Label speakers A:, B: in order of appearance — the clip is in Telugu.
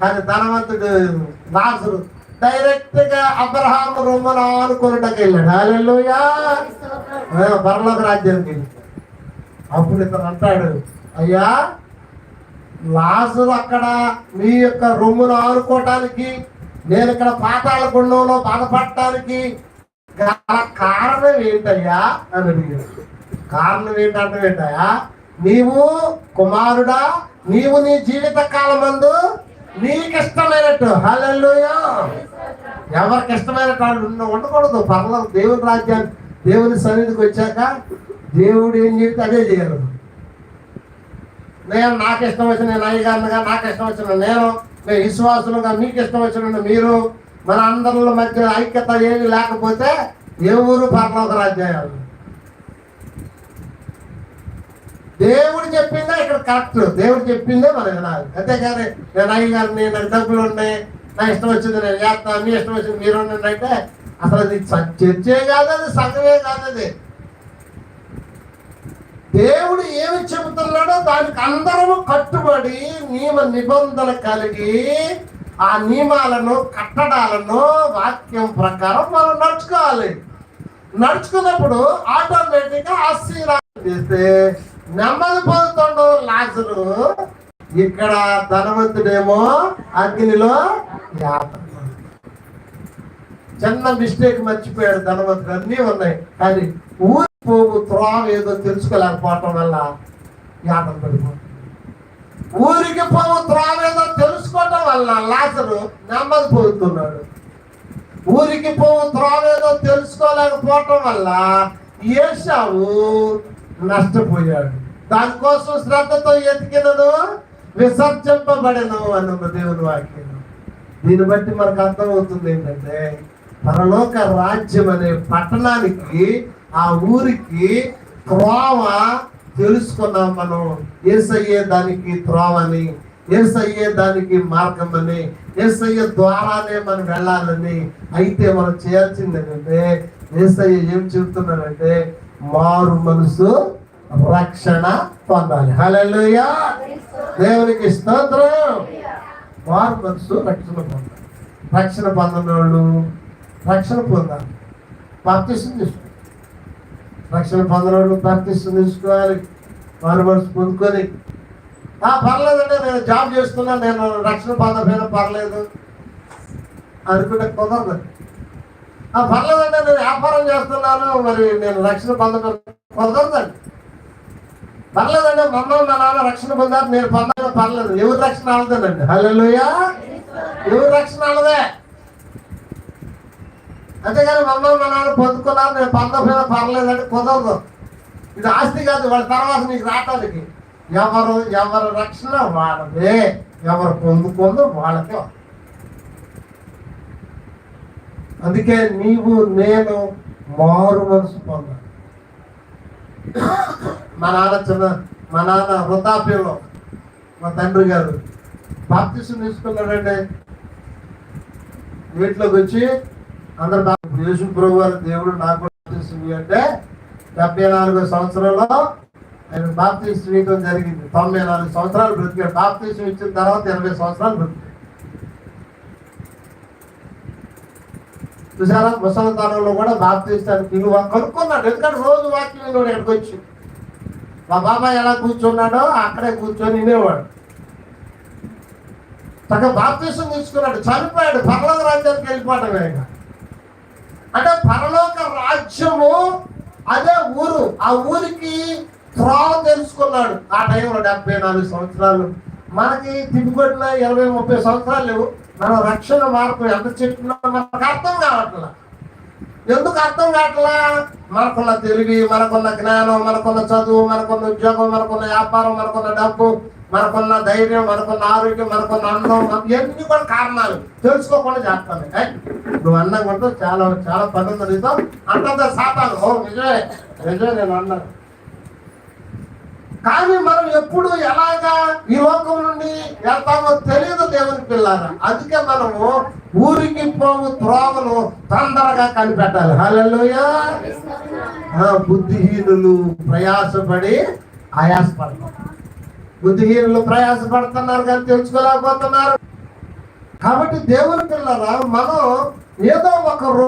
A: కానీ ధనవంతుడు నాసుడు డైరెక్ట్గా అబ్రహాం రొమ్మను ఆనుకున్నట్టుకు వెళ్ళాడు. హాలెలూయా పరలోక రాజ్యానికి అప్పుడు ఇతను అంటాడు అయ్యా లాసులు అక్కడ మీ యొక్క రొమ్మును ఆనుకోవటానికి నేను ఇక్కడ పాతాళ గుండంలో బాధపడటానికి కారణం ఏంటయ్యా? అని అడిగాడు. కారణం ఏంటంటే ఏంటయ్యా నీవు కుమారుడా నీవు నీ జీవిత కాలమందు నీకు ఇష్టమైనట్టు. హల్లెలూయా. ఎవరికి ఇష్టమైనట్టు వాళ్ళు ఉండకూడదు. పర్లేదు దేవుని రాజ్యాన్ని దేవుని సన్నిధికి వచ్చాక దేవుడు ఏం చెబితే అదే చేయరు. నేను నాకు ఇష్టం వచ్చిన నేను అయ్యగారుగా నాకు ఇష్టం వచ్చిన నేను నేను విశ్వాసులుగా మీకు ఇష్టం వచ్చిన మీరు మన అందరిలో మధ్య ఐక్యత ఏమి లేకపోతే ఏ ఊరు రాజ్యాలు? దేవుడు చెప్పిందే? ఇక్కడ కరెక్ట్ దేవుడు చెప్పిందే మనం వినాలి. అంతేగాని నేను అయ్యగారిని నాకు డబ్బులు ఉన్నాయి నా ఇష్టం వచ్చింది నేను చేస్తాను మీ ఇష్టం వచ్చింది మీరు ఉండండి అంటే అసలు అది చర్చే కాదు అది సంఘమే కాదు అది. దేవుడు ఏమి చెబుతున్నాడో దానికి అందరము కట్టుబడి నియమ నిబంధనలు కలిగి ఆ నియమాలను కట్టడాలను వాక్యం ప్రకారం మనం నడుచుకోవాలి. నడుచుకున్నప్పుడు ఆటోమేటిక్గా ఆశీర్వాదం చేస్తే నెమ్మది పొందుతాడు లాజరు. ఇక్కడ ధనవంతుడేమో అగ్నిలో యాత్ర చిన్న మిస్టేక్ మర్చిపోయాడు ధనవంతుడు. అన్నీ ఉన్నాయి. కానీ ఊరి పోగు త్రోవ ఏదో తెలుసుకోలేకపోవటం వల్ల యాత్ర పడిపోతుంది. ఊరికి పోవు త్రోవ ఏదో తెలుసుకోవటం వల్ల లాజరు నెమ్మది పోతున్నాడు. ఊరికి పోవు త్రోవ ఏదో తెలుసుకోలేకపోవటం వల్ల ఏసావు నష్టపోయాడు. దానికోసం శ్రద్ధతో ఎతికినను విసర్జింపబడను అన్న దేవుని వాక్యం. దీన్ని బట్టి మనకు అర్థమవుతుంది ఏంటంటే పరలోక రాజ్యం అనే పట్టణానికి ఆ ఊరికి త్రోవ తెలుసుకున్నాం మనం. ఏసయ్యే దానికి త్రోవని ఏసయ్యే దానికి మార్గం అని ఏసయ్య ద్వారానే మనం వెళ్ళాలని అయితే మనం చేయాల్సింది ఏంటంటే ఏసయ్య ఏం చెబుతున్నాడంటే మారు మనసు రక్షణ పొందాలి. హల్లెలూయా! దేవునికి స్తోత్రం. మారు మనసు రక్షణ పొందాలి. రక్షణ పొందని వాళ్ళు రక్షణ పొందాలి. బాప్తిసం తీసుకోవాలి. రక్షణ పొందిన వాళ్ళు బాప్తిసం తీసుకోవాలి. మారు మనసు పొందుకొని. పర్లేదండి నేను జాబ్ చేస్తున్నా నేను రక్షణ పొందపోయినా పర్లేదు. అనుకుంటే కుదరదు. ఆ పర్లేదండి నేను వ్యాపారం చేస్తున్నాను మరి నేను రక్షణ పొందడం కుదరదండి పర్లేదండి మమ్మల్ని మా నాన్న రక్షణ పొందారు నేను పొందడం పర్లేదు. ఎవరు రక్షణ ఆడదండి హలోయా ఎవరు రక్షణ ఆడదే అంతేగాని మమ్మల్ని మా నాన్న పొందుకున్నారు నేను పొందకపోయినా పర్లేదండి కుదరదు. ఇది ఆస్తి కాదు వాళ్ళ తర్వాత నీకు రావటానికి. ఎవరు ఎవరు రక్షణ వాళ్ళదే ఎవరు పొందుకుందో వాళ్ళకే అందుకే నీవు నేను మారు మనసు పొందాలి. మా నాన్న చిన్న మా నాన్న వృద్ధాప్యంలో మా తండ్రి గారు బాప్తిసం తీసుకున్నాడండి వీటిలోకి వచ్చి అందరు నాకు యేసు ప్రభు వారి దేవుడు నాకు బాప్తిసం అంటే డెబ్బై నాలుగో సంవత్సరంలో ఆయన బాప్తిసం ఇవ్వడం జరిగింది. తొంభై నాలుగు సంవత్సరాలు బ్రతికాడు బాప్తిసం ఇచ్చిన తర్వాత ఎనభై సంవత్సరాలు బ్రతికాడు చూసారా ముసలితనంలో కూడా బాప్తిస్తానికి విలువ కనుక్కున్నాడు. ఎందుకంటే రోజు వాక్యం వినేవాడు వచ్చి మా బాబాయ్ ఎలా కూర్చున్నాడో అక్కడే కూర్చొని వినేవాడు. తగ్గ బాప్తీసం తీసుకున్నాడు. చనిపోయాడు. పరలోక రాజ్యానికి వెళ్ళిపోవడమే అంటే పరలోక రాజ్యము అదే ఊరు. ఆ ఊరికి త్రోవ తెలుసుకున్నాడు. ఆ టైంలో డెబ్బై నాలుగు సంవత్సరాలు. మనకి తిప్పుకొట్టిన ఇరవై ముప్పై సంవత్సరాలు లేవు. మనం రక్షణ మార్పు ఎంత చెప్పినా మనకు అర్థం కావట్లా. ఎందుకు అర్థం కావట్లా? మనకున్న తెలివి మనకున్న జ్ఞానం మనకున్న చదువు మనకున్న ఉద్యోగం మనకున్న వ్యాపారం మనకున్న డబ్బు మనకున్న ధైర్యం మనకున్న ఆరోగ్యం మనకున్న అందం ఇవన్నీ కూడా కారణాలు తెలుసుకోకుండా చేస్తాను నువ్వు అన్నం కూడా చాలా చాలా పనులు ఉంది నీతో అంతంత సాతాను ఓ నిజమే నిజమే నేను అన్నాను. కానీ మనం ఎప్పుడు ఎలాగా ఈ లోకం నుండి వెళ్తామో తెలియదు దేవుని పిల్లారా. అందుకే మనము ఊరికి పోము త్రోవను తొందరగా కనిపెట్టాలి. హల్లెలూయా. బుద్ధిహీనులు ప్రయాసపడి ఆయాసపడతారు. బుద్ధిహీనులు ప్రయాసపడుతున్నారు కానీ తెలుసుకోలేకపోతున్నారు. కాబట్టి దేవుని పిల్లరా మనం ఏదో ఒక రోజు